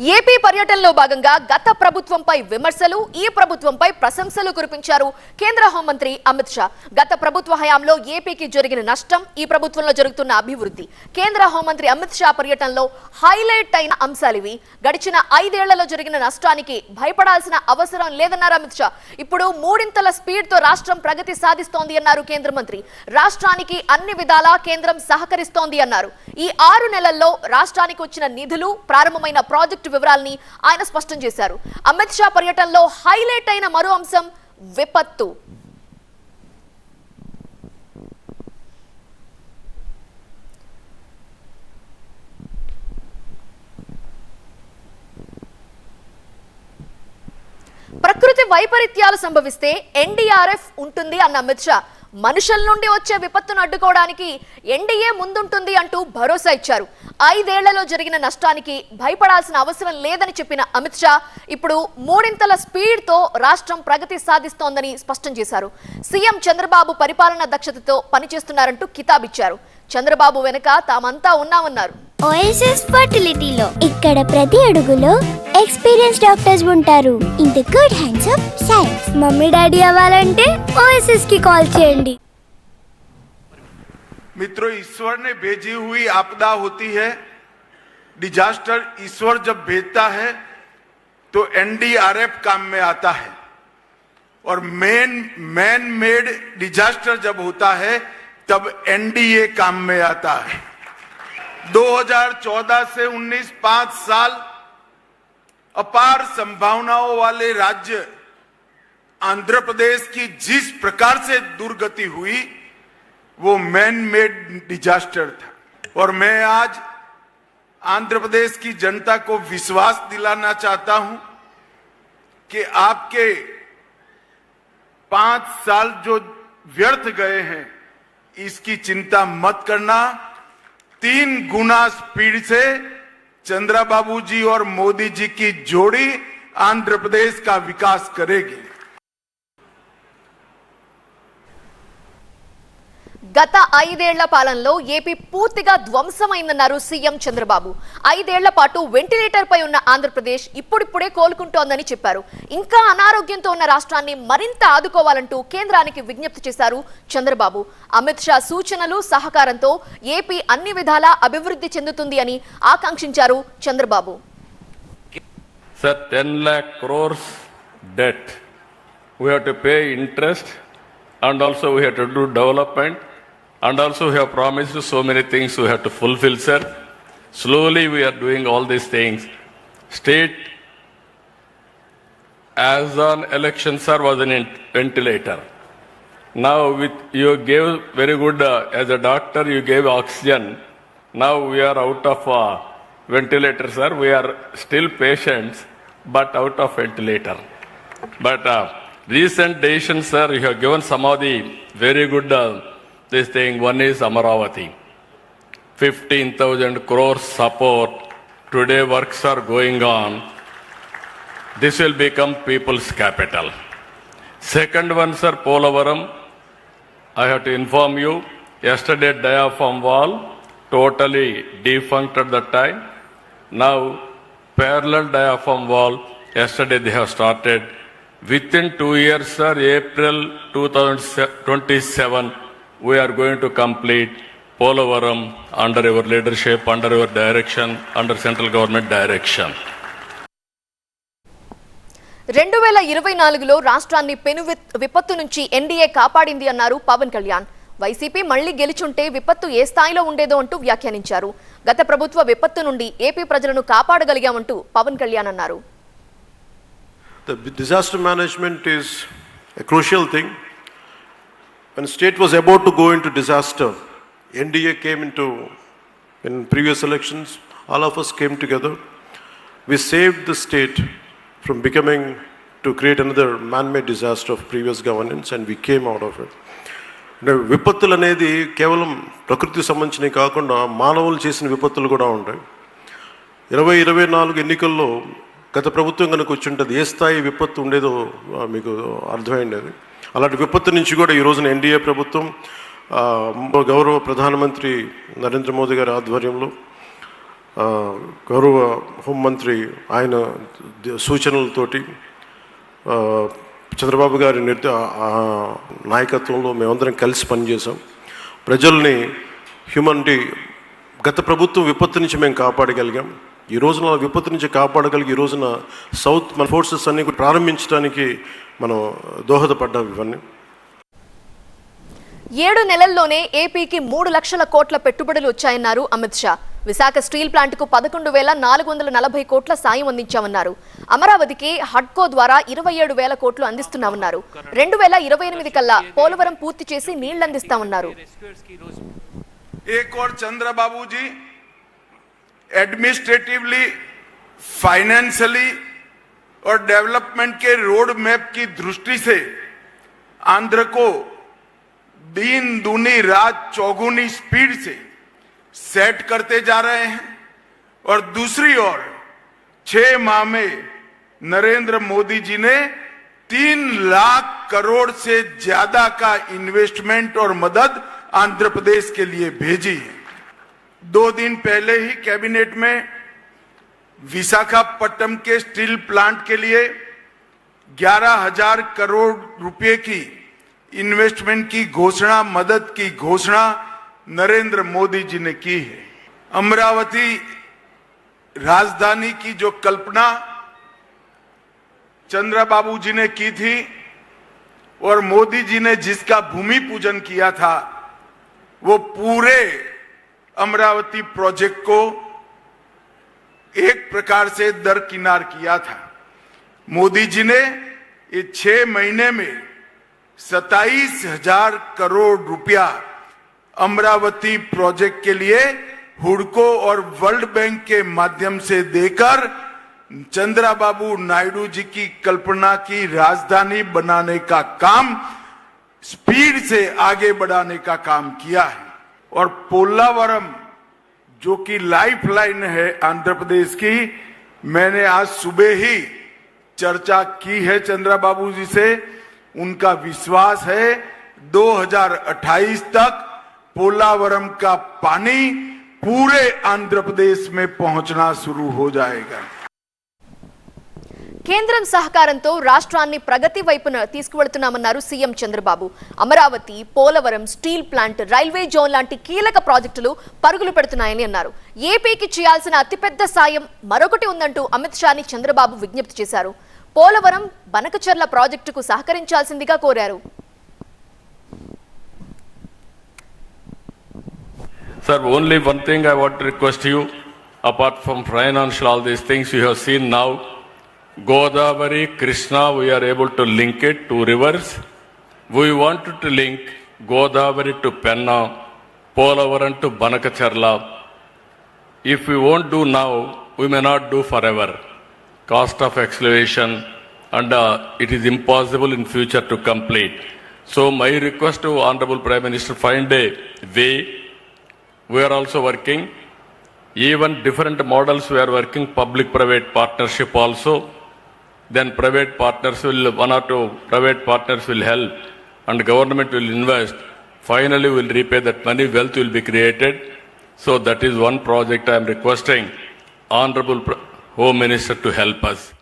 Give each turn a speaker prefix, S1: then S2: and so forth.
S1: ये పర్యటనలో భాగంగా గత ప్రభుత్వంపై విమర్శలు ఈ ప్రభుత్వంపై ప్రశంసలు కురిపించారు కేంద్ర హోంమంత్రి అమిత్ షా. గత ప్రభుత్వ హయాంలో ఏపీకి జరిగిన నష్టం ఈ ప్రభుత్వంలో జరుగుతున్న అభివృద్ధి. కేంద్ర హోంమంత్రి అమిత్ షా పర్యటనలో హైలైట్ అయిన అంశాలివి. గడిచిన ఐదేళ్ళలో జరిగిన నష్టానికి భయపడాల్సిన అవసరం లేదన్నారు అమిత్ షా. ఇప్పుడు మూడింతల స్పీడ్తో రాష్ట్రం ప్రగతి సాధిస్తోంది అన్నారు కేంద్ర మంత్రి. రాష్ట్రానికి అన్ని విధాలా కేంద్రం సహకరిస్తోంది అన్నారు. ఈ ఆరు నెలల్లో రాష్ట్రానికి వచ్చిన నిధులు ప్రారంభమైన ప్రాజెక్టు వివరాలని ఆయన స్పష్టం చేశారు. అమిత్ షా పర్యటనలో హైలైట్ అయిన మరో అంశం విపత్తు. ప్రకృతి వైపరీత్యాలు సంభవిస్తే ఎన్డీఆర్ఎఫ్ ఉంటుంది అన్న అమిత్ షా. మనుషుల నుండి వచ్చే విపత్తును అడ్డుకోవడానికి ఎన్డీఏ ముందుంటుంది అంటూ భరోసా ఇచ్చారు. ఐదేళ్ళలో జరిగిన నష్టానికి భయపడాల్సిన అవసరం లేదని చెప్పిన అమిత్ షా ఇప్పుడు మూడింతల స్పీడ్తో రాష్ట్రం ప్రగతి సాధిస్తోందని స్పష్టం చేశారు. సీఎం చంద్రబాబు పరిపాలన దక్షతతో పనిచేస్తున్నారంటూ కితాబిచ్చారు. చంద్రబాబు వెనుక తామంతా ఉన్నామన్నారు.
S2: ఓఎస్ఎస్ ఫర్టిలిటీలో ఇక్కడ ప్రతి అడుగులో ఎక్స్పీరియన్స్ డాక్టర్స్ ఉంటారు in the good hands of science mummy daddy అవ్వాలంటే ఓఎస్ఎస్ కి కాల్ చేయండి
S3: मित्रों ईश्वर ने भेजी हुई आपदा होती है डिजास्टर ईश्वर जब भेजता है तो एनडीआरएफ काम में आता है और मैन मैन मेड डिजास्टर जब होता है तब एनडीए काम में आता है 2014 से 19 पाँच साल अपार संभावनाओं वाले राज्य आंध्र प्रदेश की जिस प्रकार से दुर्गति हुई, वो मैन मेड डिजास्टर था। और मैं आज आंध्र प्रदेश की जनता को विश्वास दिलाना चाहता हूँ कि आपके पाँच साल जो व्यर्थ गए हैं, इसकी चिंता मत करना। तीन गुना स्पीड से चंद्रा बाबू जी और मोदी जी की जोड़ी आंध्र प्रदेश का विकास करेगी।
S1: గత ఐదేళ్ళ పాలనలో ఏపీ పూర్తిగా ధ్వంసమైందన్నారు సీఎం చంద్రబాబు. ఐదేళ్ళ పాటు వెంటిలేటర్ పై ఉన్న ఆంధ్రప్రదేశ్ ఇప్పుడిప్పుడే కోలుకుంటోందని చెప్పారు. ఇంకా అనారోగ్యంతో ఉన్న రాష్ట్రాన్ని మరింత ఆదుకోవాలంటూ కేంద్రానికి విజ్ఞప్తి చేశారు చంద్రబాబు. అమిత్ షా సూచనలు సహకారంతో ఏపీ అన్ని విధాలా అభివృద్ధి చెందుతుంది అని ఆకాంక్షించారు Chandrababu.
S4: Sir, 10 lakh crores debt. We have to pay interest and also we have to do development. And also we have promised so many things we have to fulfill, sir. Slowly we are doing all these things. State as an election, sir, was an ventilator. Now with you gave very good uh, as a doctor you gave oxygen. Now we are out of uh, ventilator, sir. We are still patients, but out of ventilator. But uh, recent decisions, sir, you have given some of the very good uh, this thing. One is Amaravati, 15,000 crores support. Today works are going on. This will become people's capital. Second one, sir, Polavaram. I have to inform you, yesterday diaphragm wall totally defunct at that time. Now, parallel diaphragm wall, yesterday they have started. Within two years, sir, April 2027, we are going to complete Polavaram under your leadership under your direction under central government direction
S1: రెండు వేల ఇరవై నాలుగులో రాష్ట్రాన్ని పెను విపత్తు నుంచి NDA కాపాడింది అన్నారు పవన్ కళ్యాణ్. వైసీపీ మళ్ళీ గెలిచుంటే విపత్తు ఏ స్థాయిలో ఉండేదో అంటూ వ్యాఖ్యానించారు. గత ప్రభుత్వ విపత్తు నుండి ఏపీ ప్రజలను కాపాడగలిగామంటూ పవన్ కళ్యాణ్ అన్నారు.
S5: The disaster management is a thing When state was about to go into disaster, NDA came into, in previous elections, all of us came together. We saved the state from becoming, to create another man-made disaster of previous governance and we came out of it. విపత్తులు అనేది కేవలం ప్రకృతికి సంబంధించినవి కాకుండా మానవులు చేసిన విపత్తులు కూడా ఉంటాయి ఇరవై ఇరవై నాలుగు ఎన్నికల్లో గత ప్రభుత్వం కనుక వచ్చి ఉంటుంది ఏ స్థాయి విపత్తు ఉండేదో ఆ, మీకు అర్థమైండేది అలాంటి విపత్తు నుంచి కూడా ఈ రోజున ఎన్డీఏ ప్రభుత్వం గౌరవ ప్రధానమంత్రి నరేంద్ర మోదీ గారి ఆధ్వర్యంలో గౌరవ హోంమంత్రి ఆయన సూచనలతోటి చంద్రబాబు గారి నిర్ద నాయకత్వంలో మేమందరం కలిసి పనిచేసాం ప్రజల్ని హ్యూమనిటీ గత ప్రభుత్వం విపత్తు నుంచి మేము కాపాడగలిగాం. ఈ రోజున విపత్తు నుంచి కాపాడగలిగి ఈ రోజున సౌత్ మన ఫోర్సెస్ అన్ని ప్రారంభించడానికి మనం దోహదపడ్డాం ఇవన్నీ.
S1: ఏడు నెలల్లోనే ఏపీకి మూడు లక్షల కోట్ల పెట్టుబడులు వచ్చాయన్నారు అమిత్ షా. విశాఖ స్టీల్ ప్లాంట్కు పదకొండు వేల నాలుగు వందల నలభై కోట్ల సాయం అందించామన్నారు. అమరావతికి హడ్కో ద్వారా ఇరవై ఏడు వేల కోట్లు అందిస్తున్నామన్నారు. రెండు వేల ఇరవై ఎనిమిది కల్లా పోలవరం పూర్తి చేసి
S3: నీళ్ళందిస్తామన్నారు చంద్రబాబుజీ? అడ్మినిస్ట్రేటివ్లీ ఫైనాన్షియలీ और डेवलपमेंट के रोड मैप की दृष्टि से आंध्र को दिन, दूनी रात चौगुनी स्पीड से सेट करते जा रहे हैं। और दूसरी ओर छह माह में नरेंद्र मोदी जी ने तीन लाख करोड़ से ज़्यादा का इन्वेस्टमेंट और मदद आंध्र प्रदेश के लिए भेजी है। दो दिन पहले ही कैबिनेट में विशाखापट्टनम के स्टील प्लांट के लिए ग्यारह हज़ार करोड़ रुपए की इन्वेस्टमेंट की घोषणा, मदद की घोषणा नरेंद्र मोदी जी ने की है। अमरावती राजधानी की जो कल्पना चंद्र बाबू जी ने की थी और मोदी जी ने जिसका भूमि पूजन किया था, वो पूरे अमरावती प्रोजेक्ट को एक प्रकार से दरकिनार किया था। मोदी जी ने ये छह महीने में सताइस हज़ार करोड़ रुपया अमरावती प्रोजेक्ट के लिए हुडको और वर्ल्ड बैंक के माध्यम से देकर चंद्रा बाबू नायडू जी की कल्पना की राजधानी बनाने का काम, स्पीड से आगे बढ़ाने का काम किया है। और पोलावरम जो कि लाइफलाइन है आंध्र प्रदेश की, मैंने आज सुबह ही चर्चा की है चंद्रा बाबू जी से। उनका विश्वास है 2028 तक पोलावरम का पानी पूरे आंध्र प्रदेश में पहुँचना शुरू हो जाएगा।
S1: కేంద్రం సహకారంతో రాష్ట్రాన్ని ప్రగతి వైపున తీసుకువెళుతున్నామన్నారు CM Chandrababu. Amaravati Polavaram steel plant railway zone లాంటి కీలక ప్రాజెక్టులు పరుగులు పెడుతున్నాయని అన్నారు. ఏపీకి చేయాల్సిన అతిపెద్ద సాయం మరొకటి ఉందంటూ అమిత్ షాని చంద్రబాబు విజ్ఞప్తి చేశారు. పోలవరం బనకచర్ల ప్రాజెక్టుకు సహకరించాల్సిందిగా కోరారు.
S4: Sir, only one thing I want to request you, apart from financial, all these things you have seen now, Godavari, Krishna, we are able to link it to rivers. We wanted to link Godavari to Penna, Polavaram to Banakacharla. If we won't do now, we may not do forever. Cost of excavation and uh, it is impossible in future to complete. So my request to Honorable Prime Minister, find a way we are also working. Even different models we are working, public-private partnership also. Then private partners will, one or two private partners will help and government will invest. Finally, will repay that money, wealth will be created. So that is one project I am requesting Honorable Home Minister to help us.